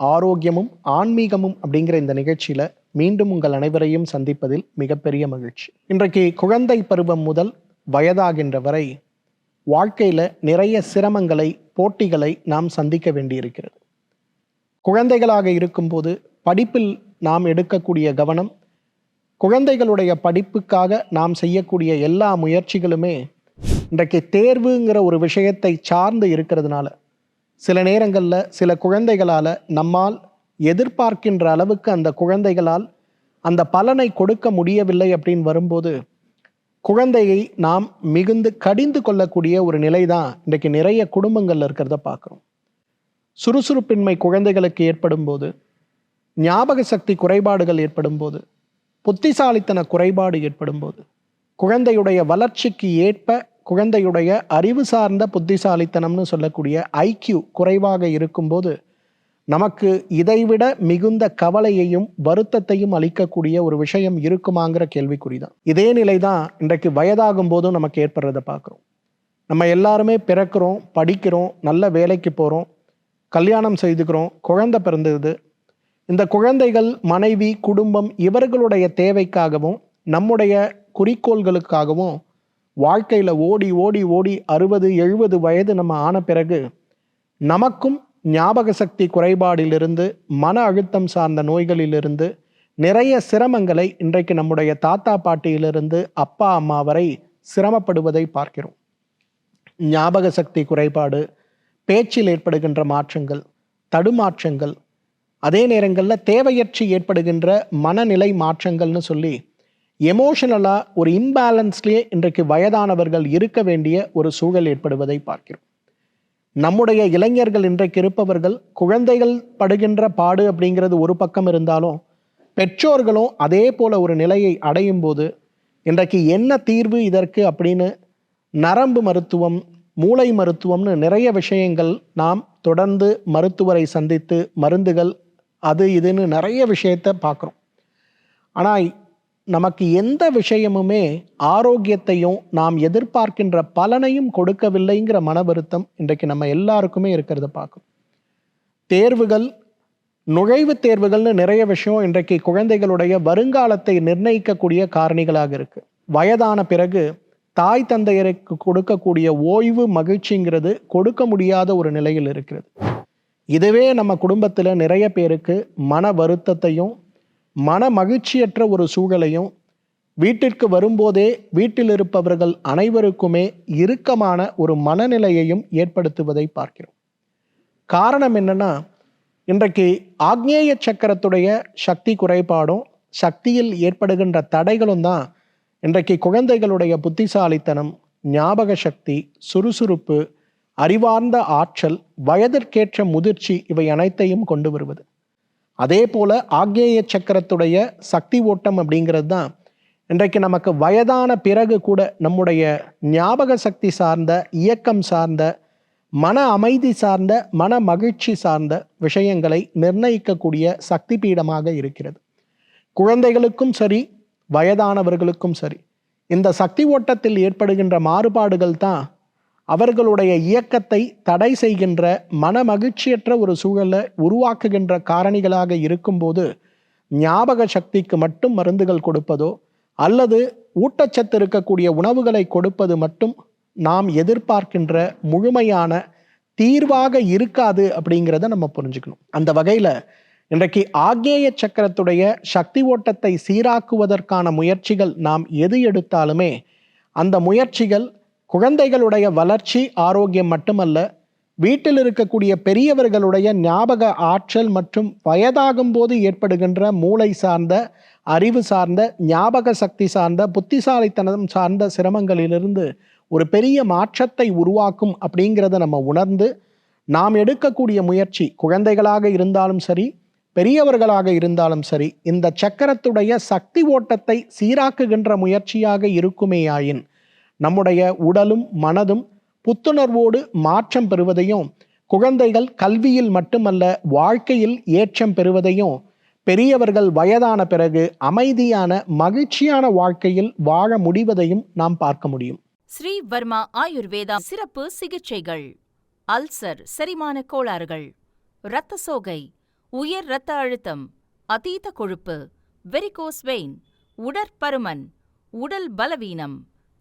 ஆரோக்கியமும் ஆன்மீகமும் அப்படிங்கிற இந்த நிகழ்ச்சியில் மீண்டும் உங்கள் அனைவரையும் சந்திப்பதில் மிகப்பெரிய மகிழ்ச்சி. இன்றைக்கு குழந்தை பருவம் முதல் வயதாகின்ற வரை வாழ்க்கையில் நிறைய சிரமங்களை போட்டிகளை நாம் சந்திக்க வேண்டியிருக்கிறது. குழந்தைகளாக இருக்கும்போது படிப்பில் நாம் எடுக்கக்கூடிய கவனம் குழந்தைகளுடைய படிப்புக்காக நாம் செய்யக்கூடிய எல்லா முயற்சிகளுமே இன்றைக்கு தேர்வுங்கிற ஒரு விஷயத்தை சார்ந்து இருக்கிறதுனால சில நேரங்களில் சில குழந்தைகளால் நம்மால் எதிர்பார்க்கின்ற அளவுக்கு அந்த குழந்தைகளால் அந்த பலனை கொடுக்க முடியவில்லை அப்படின்னு வரும்போது குழந்தையை நாம் மிகுந்து கடிந்து கொள்ளக்கூடிய ஒரு நிலை தான் இன்றைக்கு நிறைய குடும்பங்கள்ல இருக்கிறத பார்க்குறோம். சுறுசுறுப்பின்மை குழந்தைகளுக்கு ஏற்படும் போது ஞாபக சக்தி குறைபாடுகள் ஏற்படும் போது புத்திசாலித்தன குறைபாடு ஏற்படும் போது குழந்தையுடைய வளர்ச்சிக்கு ஏற்ப குழந்தையுடைய அறிவு சார்ந்த புத்திசாலித்தனம்னு சொல்லக்கூடிய ஐக்யூ குறைவாக இருக்கும்போது நமக்கு இதைவிட மிகுந்த கவலையையும் வருத்தத்தையும் அளிக்கக்கூடிய ஒரு விஷயம் இருக்குமாங்கிற கேள்விக்குறிதான். இதே நிலை தான் இன்றைக்கு வயதாகும் போதும் நமக்கு ஏற்படுறதை பார்க்குறோம். நம்ம எல்லாருமே பிறக்கிறோம் படிக்கிறோம் நல்ல வேலைக்கு போகிறோம் கல்யாணம் செய்துக்கிறோம் குழந்தை பிறந்தது. இந்த குழந்தைகள் மனைவி குடும்பம் இவர்களுடைய தேவைக்காகவும் நம்முடைய குறிக்கோள்களுக்காகவும் வாழ்க்கையில் ஓடி ஓடி ஓடி அறுபது எழுபது வயது நம்ம ஆன பிறகு நமக்கும் ஞாபக சக்தி குறைபாடிலிருந்து மன அழுத்தம் சார்ந்த நோய்களிலிருந்து நிறைய சிரமங்களை இன்றைக்கு நம்முடைய தாத்தா பாட்டியிலிருந்து அப்பா அம்மா வரை சிரமப்படுவதை பார்க்கிறோம். ஞாபக சக்தி குறைபாடு பேச்சில் ஏற்படுகின்ற மாற்றங்கள் தடுமாற்றங்கள் அதே நேரங்களில் தேவையற்றி ஏற்படுகின்ற மனநிலை மாற்றங்கள்னு சொல்லி எமோஷனலாக ஒரு இம்பேலன்ஸ்லேயே இன்றைக்கு வயதானவர்கள் இருக்க வேண்டிய ஒரு சூழல் ஏற்படுவதை பார்க்கிறோம். நம்முடைய இளைஞர்கள் இன்றைக்கு இருப்பவர்கள் குழந்தைகள் படுகின்ற பாடு அப்படிங்கிறது ஒரு பக்கம் இருந்தாலும் பெற்றோர்களும் அதே போல ஒரு நிலையை அடையும் போது இன்றைக்கு என்ன தீர்வு இதற்கு அப்படின்னு நரம்பு மருத்துவம் மூளை மருத்துவம்னு நிறைய விஷயங்கள் நாம் தொடர்ந்து மருத்துவரை சந்தித்து மருந்துகள் அது இதுன்னு நிறைய விஷயத்தை பார்க்குறோம். ஆனால் நமக்கு எந்த விஷயமுமே ஆரோக்கியத்தையும் நாம் எதிர்பார்க்கின்ற பலனையும் கொடுக்கவில்லைங்கிற மன வருத்தம் இன்றைக்கு நம்ம எல்லாருக்குமே இருக்கிறத பார்க்கும். தேர்வுகள் நுழைவுத் தேர்வுகள்னு நிறைய விஷயம் இன்றைக்கு குழந்தைகளுடைய வருங்காலத்தை நிர்ணயிக்கக்கூடிய காரணிகளாக இருக்கு. வயதான பிறகு தாய் தந்தையருக்கு கொடுக்கக்கூடிய ஓய்வு மகிழ்ச்சிங்கிறது கொடுக்க முடியாத ஒரு நிலையில் இருக்கிறது. இதுவே நம்ம குடும்பத்தில் நிறைய பேருக்கு மன வருத்தத்தையும் மன மகிழ்ச்சியற்ற ஒரு சூழலையும் வீட்டிற்கு வரும்போதே வீட்டில் இருப்பவர்கள் அனைவருக்குமே இறுக்கமான ஒரு மனநிலையையும் ஏற்படுத்துவதை பார்க்கிறோம். காரணம் என்னன்னா இன்றைக்கு ஆக்னேய சக்கரத்துடைய சக்தி குறைபாடும் சக்தியில் ஏற்படுகின்ற தடைகளும் தான் இன்றைக்கு குழந்தைகளுடைய புத்திசாலித்தனம் ஞாபக சக்தி சுறுசுறுப்பு அறிவார்ந்த ஆற்றல் வயதிற்கேற்ற முதிர்ச்சி இவை அனைத்தையும் கொண்டு வருவது. அதே போல் ஆக்கேய சக்கரத்துடைய சக்தி ஓட்டம் அப்படிங்கிறது தான் இன்றைக்கு நமக்கு வயதான பிறகு கூட நம்முடைய ஞாபக சக்தி சார்ந்த இயக்கம் சார்ந்த மன அமைதி சார்ந்த மன மகிழ்ச்சி சார்ந்த விஷயங்களை நிர்ணயிக்கக்கூடிய சக்தி பீடமாக இருக்கிறது. குழந்தைகளுக்கும் சரி வயதானவர்களுக்கும் சரி இந்த சக்தி ஓட்டத்தில் ஏற்படுகின்ற மாறுபாடுகள் தான் அவர்களுடைய இயக்கத்தை தடை செய்கின்ற மன மகிழ்ச்சியற்ற ஒரு சூழலை உருவாக்குகின்ற காரணிகளாக இருக்கும்போது ஞாபக சக்திக்கு மட்டும் மருந்துகள் கொடுப்பதோ அல்லது ஊட்டச்சத்து இருக்கக்கூடிய உணவுகளை கொடுப்பது மட்டும் நாம் எதிர்பார்க்கின்ற முழுமையான தீர்வாக இருக்காது அப்படிங்கிறத நம்ம புரிஞ்சுக்கணும். அந்த வகையில் இன்றைக்கு ஆக்னேய சக்கரத்துடைய சக்தி ஓட்டத்தை சீராக்குவதற்கான முயற்சிகள் நாம் எது எடுத்தாலுமே அந்த முயற்சிகள் குழந்தைகளுடைய வளர்ச்சி ஆரோக்கியம் மட்டுமல்ல வீட்டில் இருக்கக்கூடிய பெரியவர்களுடைய ஞாபக ஆற்றல் மற்றும் வயதாகும் போது ஏற்படுகின்ற மூளை சார்ந்த அறிவு சார்ந்த ஞாபக சக்தி சார்ந்த புத்திசாலித்தனம் சார்ந்த சிரமங்களிலிருந்து ஒரு பெரிய மாற்றத்தை உருவாக்கும் அப்படிங்கிறத நம்ம உணர்ந்து நாம் எடுக்கக்கூடிய முயற்சி குழந்தைகளாக இருந்தாலும் சரி பெரியவர்களாக இருந்தாலும் சரி இந்த சக்கரத்துடைய சக்தி ஓட்டத்தை சீராக்குகின்ற முயற்சியாக இருக்குமேயாயின் நம்முடைய உடலும் மனதும் புத்துணர்வோடு மாற்றம் பெறுவதையும் குழந்தைகள் கல்வியில் மட்டுமல்ல வாழ்க்கையில் ஏற்றம் பெறுவதையும் பெரியவர்கள் வயதான பிறகு அமைதியான மகிழ்ச்சியான வாழ்க்கையில் வாழ முடிவதையும் நாம் பார்க்க முடியும். ஸ்ரீ வர்மா ஆயுர்வேதா சிறப்பு சிகிச்சைகள். அல்சர் செரிமான கோளாறுகள். இரத்த சோகை உயர் இரத்த அழுத்தம் அதீத கொழுப்பு வெரிகோஸ் வெயின் உடற்பருமன் உடல் பலவீனம்